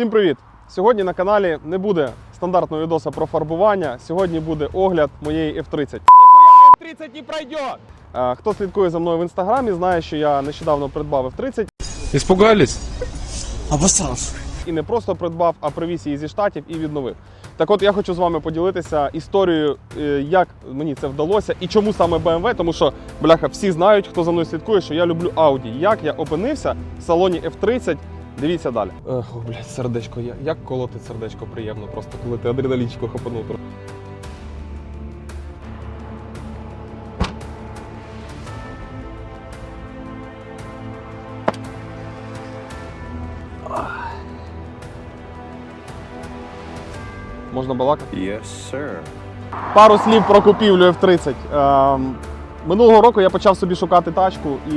Всім привіт! Сьогодні на каналі не буде стандартного відоса про фарбування. Сьогодні буде огляд моєї F30. Ніхуя F30 не пройде! Е, Хто слідкує за мною в інстаграмі, знає, що я нещодавно придбав F30 Испугались? Обосрался. і не просто придбав, а привіз її зі штатів і відновив. Так от я хочу з вами поділитися історією, е, як мені це вдалося і чому саме BMW, тому що, бляха, всі знають, хто за мною слідкує, що я люблю Audi. Як я опинився в салоні F30. Дивіться далі. Е, О, блядь, сердечко, як колоти сердечко приємно, просто коли ти адреналінчику хапанув. Можна балакати? Yes, sir. Пару слів про купівлю F30. Ем, минулого року я почав собі шукати тачку, і,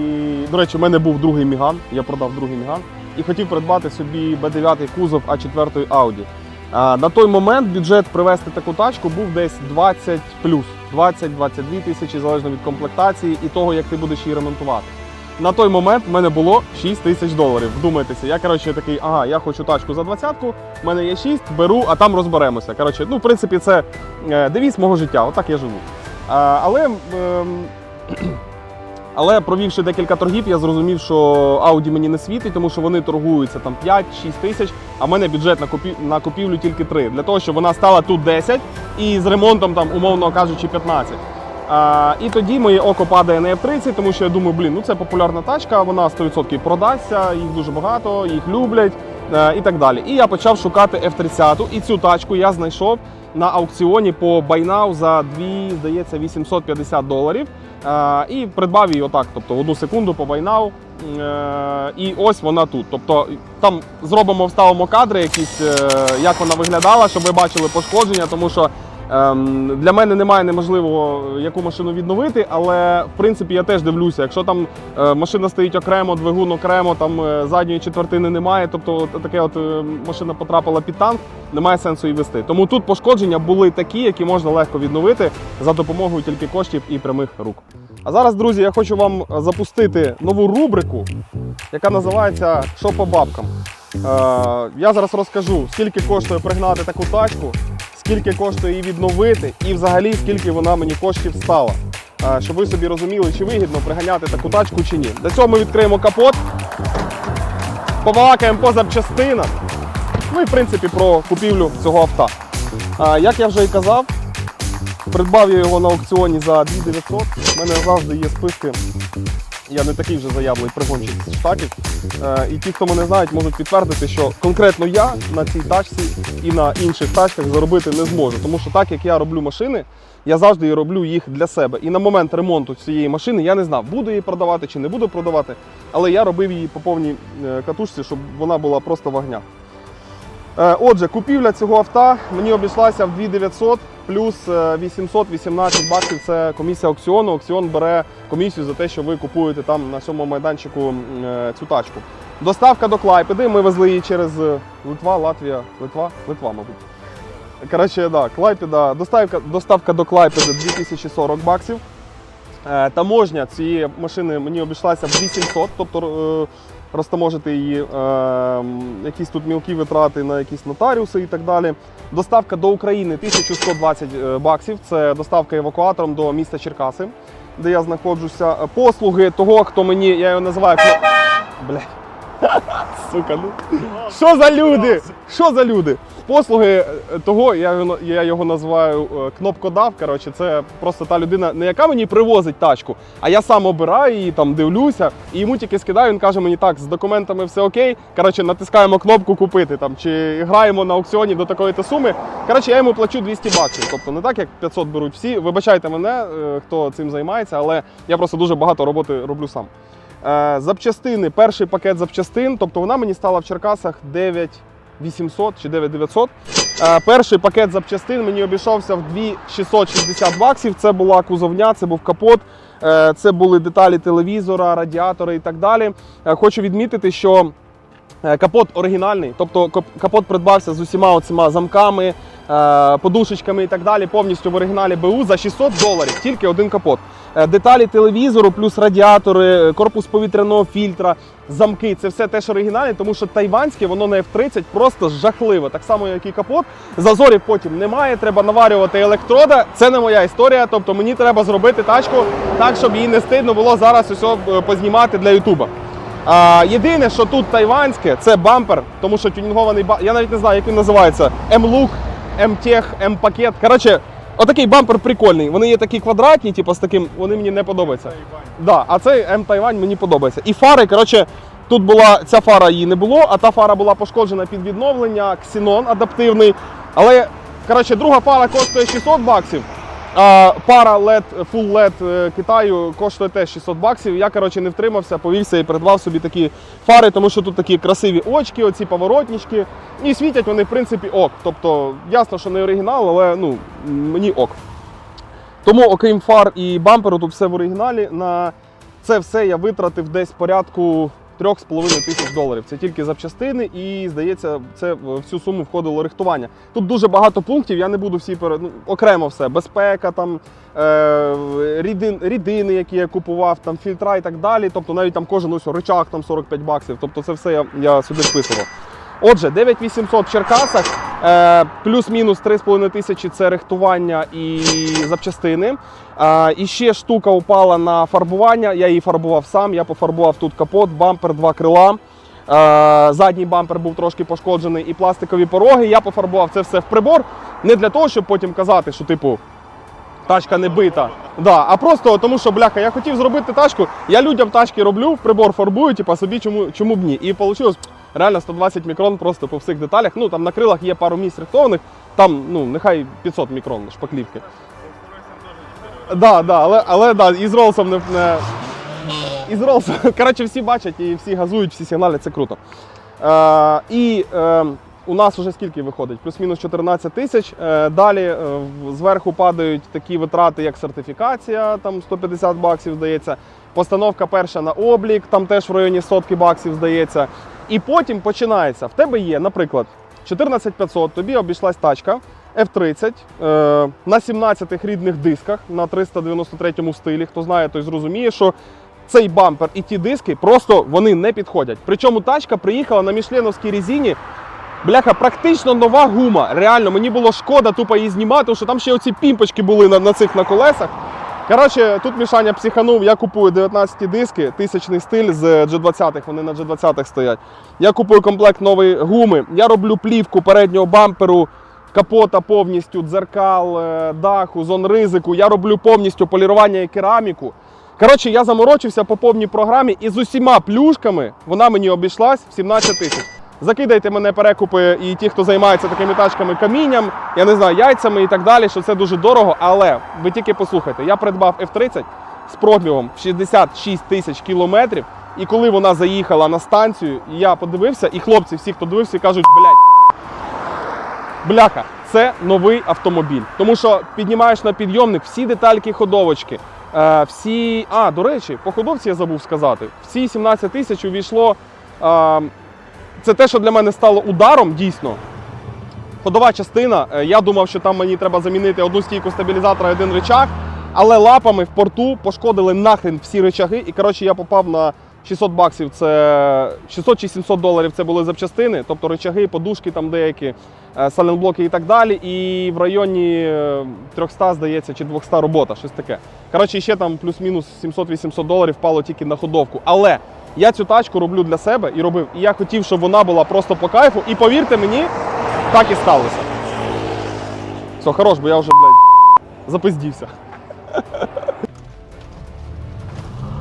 до речі, у мене був другий Міган, я продав другий Міган, і хотів придбати собі B9 кузов А4 Audi. Е, на той момент бюджет привезти таку тачку був десь 20 плюс 20-22 тисячі, залежно від комплектації і того, як ти будеш її ремонтувати. На той момент в мене було 6 тисяч доларів. Вдумайтеся, я коротше такий, ага, я хочу тачку за двадцятку, в мене є 6, беру, а там розберемося. Коротше, ну, в принципі, це е, девіз мого життя, отак я живу. А, але, ем, але провівши декілька торгів, я зрозумів, що Audi мені не світить, тому що вони торгуються там 5-6 тисяч, а в мене бюджет на, купі... на купівлю тільки 3. Для того, щоб вона стала тут 10 і з ремонтом, там, умовно кажучи, 15. А, і тоді моє око падає на F30, тому що я думаю, блін, ну це популярна тачка, вона 100% продасться, їх дуже багато, їх люблять е, і так далі. І я почав шукати F30, і цю тачку я знайшов на аукціоні по Now за 2, здається, 850 доларів. Е, і придбав її отак, тобто одну секунду по Buy Now. Е, і ось вона тут. Тобто там зробимо, вставимо кадри, якісь, е, як вона виглядала, щоб ви бачили пошкодження, тому що для мене немає неможливо яку машину відновити, але в принципі я теж дивлюся, якщо там е, машина стоїть окремо, двигун окремо, там е, задньої четвертини немає, тобто таке от е, машина потрапила під танк, немає сенсу її вести. Тому тут пошкодження були такі, які можна легко відновити за допомогою тільки коштів і прямих рук. А зараз, друзі, я хочу вам запустити нову рубрику, яка називається Що по бабкам. Я зараз розкажу, скільки коштує пригнати таку тачку, скільки коштує її відновити, і взагалі скільки вона мені коштів стала. Щоб ви собі розуміли, чи вигідно приганяти таку тачку чи ні. Для цього ми відкриємо капот, побалакаємо по запчастинах. Ну і в принципі про купівлю цього авто. Як я вже і казав, придбав я його на аукціоні за 2900. У мене завжди є списки. Я не такий вже заядлий пригонщик з штатів. Е, І ті, хто мене знають, можуть підтвердити, що конкретно я на цій тачці і на інших тачках заробити не зможу. Тому що так як я роблю машини, я завжди роблю їх для себе. І на момент ремонту цієї машини я не знав, буду її продавати чи не буду продавати. Але я робив її по повній е, катушці, щоб вона була просто. Е, Отже, купівля цього авто мені обійшлася в 2900 плюс е, 818 баксів. Це комісія аукціону. Аукціон бере комісію за те, що ви купуєте там на цьому майданчику е, цю тачку. Доставка до Клайпеди. Ми везли її через е, Литва, Латвія, Литва, Литва, мабуть. Коротше, да, Клайпеда. Доставка, доставка до Клайпеди 2040 баксів. Е, Таможня цієї машини мені обійшлася в 800, тобто е, розтаможити її, е, якісь тут мілкі витрати на якісь нотаріуси і так далі. Доставка до України 1120 е, баксів. Це доставка евакуатором до міста Черкаси, де я знаходжуся. Е, Послуги того, хто мені, я його називаю. хто. Блять. Сука, ну. Що за люди? Що за люди? Послуги е, того, я, його- називаю е, кнопкодав. Коротше, це просто та людина, не яка мені привозить тачку, а я сам обираю її, там дивлюся, і йому тільки скидаю, він каже мені так, з документами все окей. Коротше, натискаємо кнопку купити там, чи граємо на аукціоні до такої-то суми. Коротше, я йому плачу 200 баксів. Тобто не так, як 500 беруть всі. Вибачайте мене, е, хто цим займається, але я просто дуже багато роботи роблю сам. Запчастини, перший пакет запчастин, тобто вона мені стала в Черкасах 9800 чи 9900. Е, Перший пакет запчастин мені обійшовся в 2660 баксів. Це була кузовня, це був капот, е, це були деталі телевізора, радіатори і так далі. Е, Хочу відмітити, що капот оригінальний, тобто капот придбався з усіма оцима замками, подушечками і так далі, повністю в оригіналі БУ за 600 доларів, тільки один капот. Е, деталі телевізору, плюс радіатори, е, корпус повітряного фільтра, замки це все теж оригінальне, тому що тайванське, воно на F30 просто жахливо. Так само, як і капот. Зазорів потім немає, треба наварювати електрода. Це не моя історія. Тобто мені треба зробити тачку так, щоб її не стидно було зараз усе познімати для Ютуба. А, єдине, що тут тайванське, це бампер, тому що тюнінгований бампер, я навіть не знаю, як він називається. М-лук, М-тех, М-пакет. Коротше, отакий бампер прикольний. Вони є такі квадратні, типу, з таким, вони мені не подобаються. Да, а цей М-Тайвань мені подобається. І фари, коротше, тут була ця фара її не було, а та фара була пошкоджена під відновлення, ксінон адаптивний. Але коротше, друга фара коштує 600 баксів. Пара LED, Full LED е, Китаю коштує теж 600 баксів. Я коротше не втримався, повівся і придбав собі такі фари, тому що тут такі красиві очки, оці поворотнички. І світять вони, в принципі, ок. Тобто, ясно, що не оригінал, але ну, мені ок. Тому, окрім фар і бамперу, тут все в оригіналі. На це все я витратив десь порядку 3,5 тисяч доларів. Це тільки запчастини, і здається, це в цю суму входило рихтування. Тут дуже багато пунктів, я не буду всі пере... ну, окремо все. Безпека, там е... рідин... рідини, які я купував, там фільтра і так далі. Тобто навіть там кожен ось рычаг там 45 баксів. Тобто це все я, я сюди вписував. Отже, 9800 в Черкасах, е, плюс-мінус 3,5 тисячі це рихтування і запчастини. Е, і ще штука упала на фарбування. Я її фарбував сам. Я пофарбував тут капот, бампер, два крила. Е, задній бампер був трошки пошкоджений і пластикові пороги. Я пофарбував це все в прибор. Не для того, щоб потім казати, що типу. Тачка не бита. Да, а просто тому, що бляха, я хотів зробити тачку. Я людям тачки роблю, в прибор фарбую, типу, собі чому, чому б ні. І вийшло реально 120 мікрон просто по всіх деталях. Ну там на крилах є пару місць рихтованих, там ну нехай 500 мікрон шпаклівки. Да, да, але, але да, і з ролсом не, не... І з ролсом. Коротше, всі бачать і всі газують, всі сигналять, це круто. Е, і е, у нас вже скільки виходить? Плюс-мінус 14 тисяч. Е, далі е, зверху падають такі витрати, як сертифікація, там 150 баксів здається. Постановка перша на облік, там теж в районі сотки баксів здається. І потім починається. В тебе є, наприклад, 14500, тобі обійшлась тачка. F30 е, на 17 рідних дисках на 393 стилі. Хто знає, той зрозуміє, що цей бампер і ті диски просто вони не підходять. Причому тачка приїхала на мішленовській резині. Бляха, практично нова гума. Реально, мені було шкода тупо її знімати, тому що там ще оці пімпочки були на, на цих на колесах. Коротше, тут Мішаня психанув, я купую 19 диски, тисячний стиль з G20, вони на G20 стоять. Я купую комплект нової гуми, я роблю плівку переднього бамперу, капота повністю, дзеркал, е, даху, зон ризику. Я роблю повністю полірування і кераміку. Коротше, я заморочився по повній програмі і з усіма плюшками вона мені обійшлась в 17 тисяч. Закидайте мене перекупи і ті, хто займається такими тачками камінням, я не знаю, яйцями і так далі, що це дуже дорого. Але ви тільки послухайте, я придбав F30 з пробігом в 66 тисяч кілометрів. І коли вона заїхала на станцію, я подивився, і хлопці, всі, хто дивився, кажуть, блядь, бляха, це новий автомобіль. Тому що піднімаєш на підйомник всі детальки ходовочки. е, Всі, а до речі, по ходовці я забув сказати. Всі 17 тисяч увійшло. е, Це те, що для мене стало ударом, дійсно. Ходова частина. е, Я думав, що там мені треба замінити одну стійку стабілізатора і один рычаг, але лапами в порту пошкодили нахрен всі рычаги. І коротше я попав на 600 баксів. Це 600 чи 700 доларів це були запчастини, тобто рычаги, подушки там деякі, е, сайлентблоки і так далі. І в районі е, 300, здається, чи 200 робота, щось таке. Коротше, ще там плюс-мінус 700-800 доларів впало тільки на ходовку. Але я цю тачку роблю для себе і робив. І я хотів, щоб вона була просто по кайфу. І повірте мені, так і сталося. Все, хорош, бо я вже, блядь, запиздівся.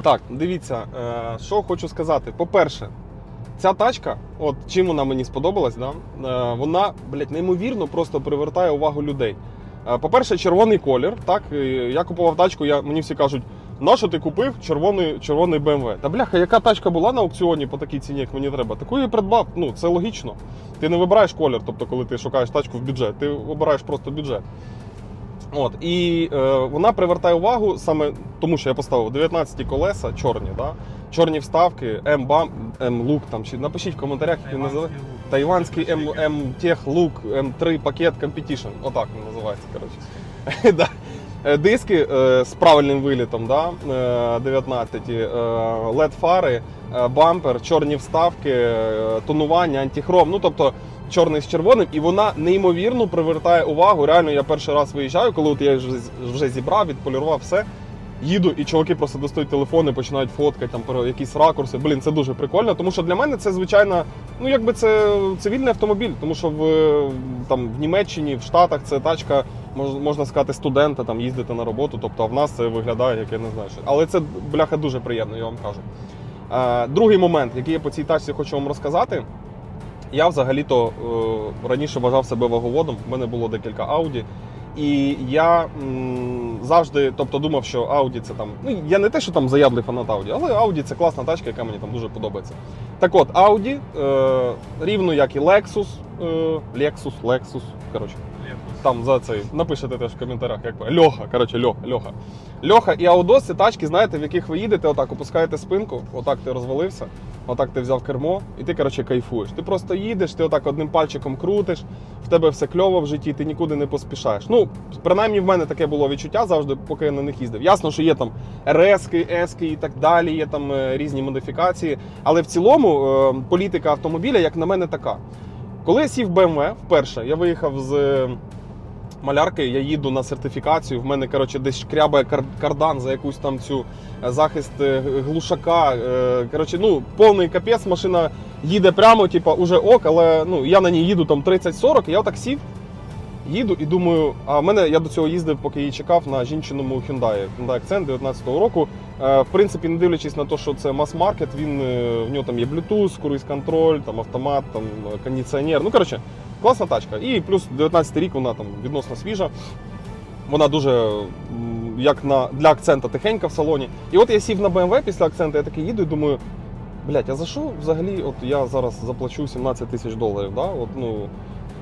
Так, дивіться, е, що хочу сказати. По-перше, ця тачка, от чим вона мені сподобалась, да? е, вона, блядь, неймовірно просто привертає увагу людей. Е, По-перше, червоний колір. Так, я купував тачку, я, мені всі кажуть, на що ти купив червоний, червоний BMW? Та бляха, яка тачка була на аукціоні по такій ціні, як мені треба, таку я придбав. Ну, це логічно. Ти не вибираєш колір, тобто, коли ти шукаєш тачку в бюджет, ти обираєш просто бюджет. От, і е, вона привертає увагу саме тому, що я поставив 19 колеса, чорні, да? чорні вставки, М-бам, М-лук там. Чи напишіть в коментарях, як він називає. Тайванський М-тех лук, М3 пакет Competition. Отак він називається, коротше. Е, Диски е, з правильним вилітом, да? е, 19, е, led фари, бампер, чорні вставки, тонування, антихром. Ну тобто чорний з червоним, і вона неймовірно привертає увагу. Реально, я перший раз виїжджаю, коли от я вже зібрав, відполірував все. Їду, і чуваки просто достають телефони, починають фоткати там про якісь ракурси. Блін, це дуже прикольно, тому що для мене це звичайно, ну якби це цивільний автомобіль, тому що в там в Німеччині, в Штатах це тачка, можна сказати, студента там їздити на роботу. Тобто, а в нас це виглядає, як я не знаю, що. Але це бляха дуже приємно, я вам кажу. Е, другий момент, який я по цій тачці хочу вам розказати. Я взагалі-то е, раніше вважав себе ваговодом. в мене було декілька Audi. І я завжди тобто, думав, що Audi це там. Ну, я не те, що там заядлий фанат Audi, але Audi це класна тачка, яка мені там дуже подобається. Так от, Audi, е, рівно як і Lexus, е, Lexus, Lexus, коротше, там за цей. Напишете теж в коментарях, як. Льоха, коротше, Льоха, Льоха. Льоха і Аудос це тачки, знаєте, в яких ви їдете, отак опускаєте спинку, отак ти розвалився, отак ти взяв кермо, і ти, коротше, кайфуєш. Ти просто їдеш, ти отак одним пальчиком крутиш, в тебе все кльово в житті, ти нікуди не поспішаєш. Ну, принаймні в мене таке було відчуття завжди, поки я на них їздив. Ясно, що є там РСки, Ески і так далі, є там е, різні модифікації. Але в цілому е, політика автомобіля, як на мене, така. Коли я сів BMW вперше, я виїхав з е, малярки, я їду на сертифікацію. В мене коротше, десь шкрябає кардан за якусь там цю е, захист е, глушака. Коротше, ну, повний капець, машина їде прямо, типу, уже ок, але ну, я на ній їду там 30-40, і я так сів. Їду і думаю, а в мене я до цього їздив, поки її чекав на жінчиному Hyundai. Hyundai Accent 19-го року. Е, В принципі, не дивлячись на те, що це мас-маркет, він е, в нього там є Bluetooth, круїз контроль, там автомат, там е, кондиціонер. Ну коротше, класна тачка. І плюс 19 рік вона там відносно свіжа. Вона дуже як на для акцента тихенька в салоні. І от я сів на BMW після акцента, я такий їду і думаю. Блять, а за що взагалі? От я зараз заплачу 17 тисяч доларів. Да? От, ну,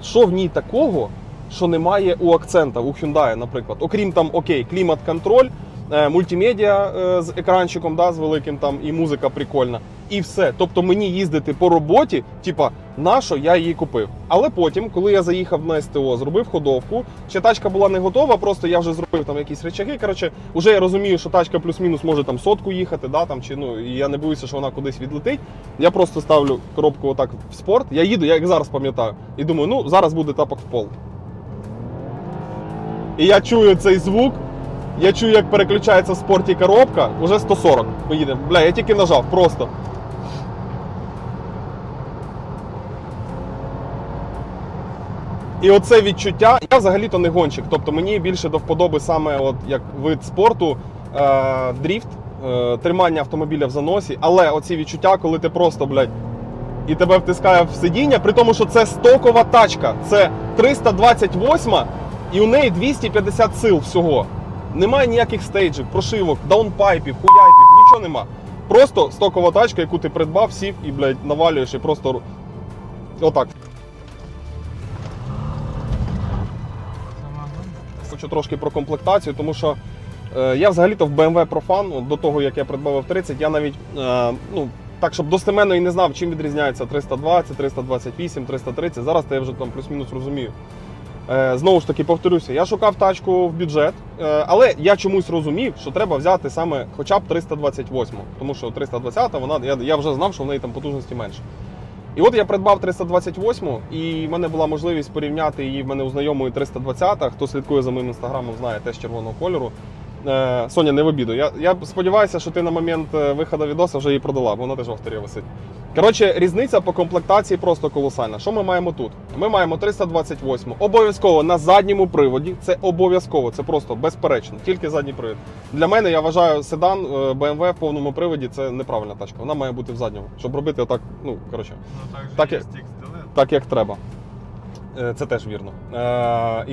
що в ній такого, що немає у акцента, у Hyundai, наприклад. Окрім там, окей, клімат-контроль, е, мультимедіа е, з екранчиком, да, з великим там, і музика прикольна. І все. Тобто мені їздити по роботі, типа, на що я її купив. Але потім, коли я заїхав на СТО, зробив ходовку, ще тачка була не готова, просто я вже зробив там якісь речаги. Коротше, вже я розумію, що тачка плюс-мінус може там сотку їхати, да, там, чи, ну, і я не боюся, що вона кудись відлетить. Я просто ставлю коробку отак в спорт. Я їду, я як зараз пам'ятаю, і думаю, ну зараз буде тапок в пол. І я чую цей звук. Я чую, як переключається в спорті коробка, уже 140. Поїдемо. Бля, я тільки нажав, просто. І оце відчуття. Я взагалі-то не гонщик. Тобто мені більше до вподоби саме от як вид спорту, е, дріфт, е, тримання автомобіля в заносі. Але оці відчуття, коли ти просто, блядь, і тебе втискає в сидіння, при тому, що це стокова тачка. Це 328 і у неї 250 сил всього. Немає ніяких стейджів, прошивок, даунпайпів, хуяйпів, нічого нема. Просто стокова тачка, яку ти придбав, сів і, блядь, навалюєш і просто отак. Хочу трошки про комплектацію, тому що е, я взагалі-то в BMW профан. До того, як я придбав F30, я навіть е, ну, так, щоб достеменно і не знав, чим відрізняється 320, 328, 330. Зараз то я вже там плюс-мінус розумію. Е, знову ж таки, повторюся, я шукав тачку в бюджет, е, але я чомусь розумів, що треба взяти саме хоча б 328, тому що 320 вона я, я вже знав, що в неї там потужності менше. І от я придбав 328 і в мене була можливість порівняти її в мене у знайомої 320 Хто слідкує за моїм інстаграмом, знає теж червоного кольору. Е, Соня, не в обіду. Я, я сподіваюся, що ти на момент е, виходу відоса вже її продала, бо вона теж в авторі висить. Коротше, різниця по комплектації просто колосальна. Що ми маємо тут? Ми маємо 328 обов'язково на задньому приводі. Це обов'язково, це просто безперечно, тільки задній привід. Для мене я вважаю седан е, BMW в повному приводі це неправильна тачка. Вона має бути в задньому, щоб робити отак. Ну коротше, Ну так Так є так як треба. Е, Це теж вірно. Е,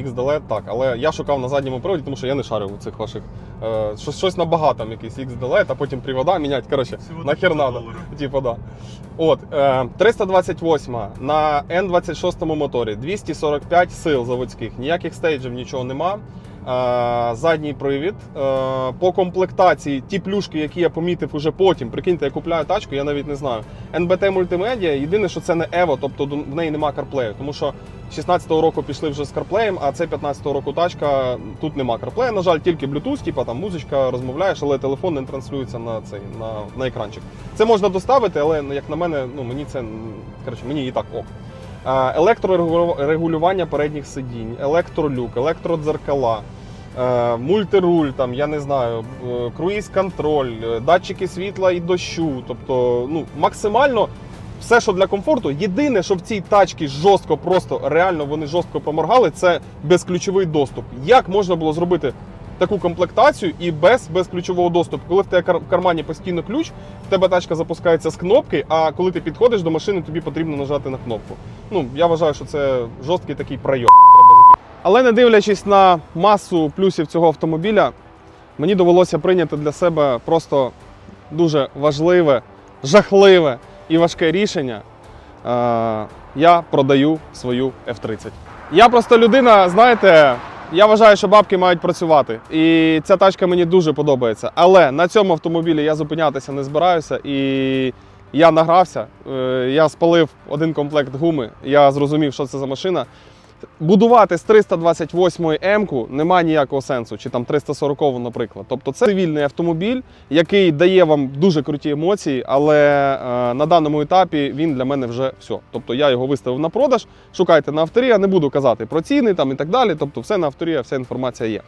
XDLED, так, але я шукав на задньому приводі, тому що я не шарив у цих ваших. е, Щось, щось набагато там якийсь XDLED, а потім привода міняти. Коротше, нахер надо. Типу, да. От, е, 328 на N26 моторі, 245 сил заводських, ніяких стейджів, нічого нема. Задній привід. Е, по комплектації ті плюшки, які я помітив уже потім. Прикиньте, я купляю тачку, я навіть не знаю. NBT мультимедіа. Єдине, що це не Evo, тобто в неї нема CarPlay, тому що 16-го року пішли вже з CarPlay, а це 15-го року тачка. Тут нема CarPlay, на жаль, тільки Bluetooth, типа там музичка, розмовляєш, але телефон не транслюється на цей на, на екранчик. Це можна доставити, але ну, як на мене, ну мені це коротше, мені і так ок. Е, Електрорегулювання передніх сидінь, електролюк, електродзеркала, е, мультируль, там, я не знаю, е, круїз-контроль, е, датчики світла і дощу. Тобто, ну, максимально все, що для комфорту. Єдине, що в цій тачці жорстко, просто реально вони жорстко поморгали, це безключовий доступ. Як можна було зробити таку комплектацію і без безключового доступу? Коли в тебе в кармані постійно ключ, в тебе тачка запускається з кнопки, а коли ти підходиш до машини, тобі потрібно нажати на кнопку. Ну, я вважаю, що це жорсткий такий пройом. Але не дивлячись на масу плюсів цього автомобіля, мені довелося прийняти для себе просто дуже важливе, жахливе і важке рішення. Е, я продаю свою F30. Я просто людина, знаєте, я вважаю, що бабки мають працювати. І ця тачка мені дуже подобається. Але на цьому автомобілі я зупинятися не збираюся. І я награвся, е, я спалив один комплект гуми, я зрозумів, що це за машина. Будувати з 328 М-ку немає ніякого сенсу, чи там 340, наприклад. Тобто це цивільний автомобіль, який дає вам дуже круті емоції, але е, на даному етапі він для мене вже все. Тобто я його виставив на продаж. Шукайте на авторі, я не буду казати про ціни там і так далі. Тобто, все на авторі, вся інформація є.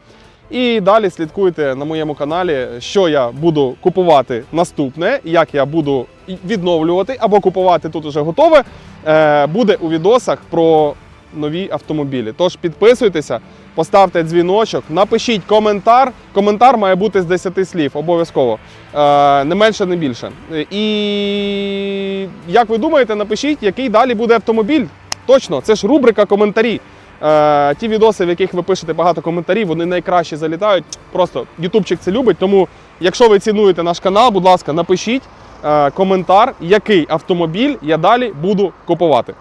І далі слідкуйте на моєму каналі, що я буду купувати наступне, як я буду відновлювати або купувати тут уже готове. Е, буде у відосах про нові автомобілі. Тож підписуйтеся, поставте дзвіночок, напишіть коментар. Коментар має бути з 10 слів, обов'язково. Е, не менше, не більше. І як ви думаєте, напишіть, який далі буде автомобіль. Точно, це ж рубрика коментарі. Е, ті відоси, в яких ви пишете багато коментарів, вони найкраще залітають. Просто Ютубчик це любить. Тому, якщо ви цінуєте наш канал, будь ласка, напишіть е, коментар, який автомобіль я далі буду купувати.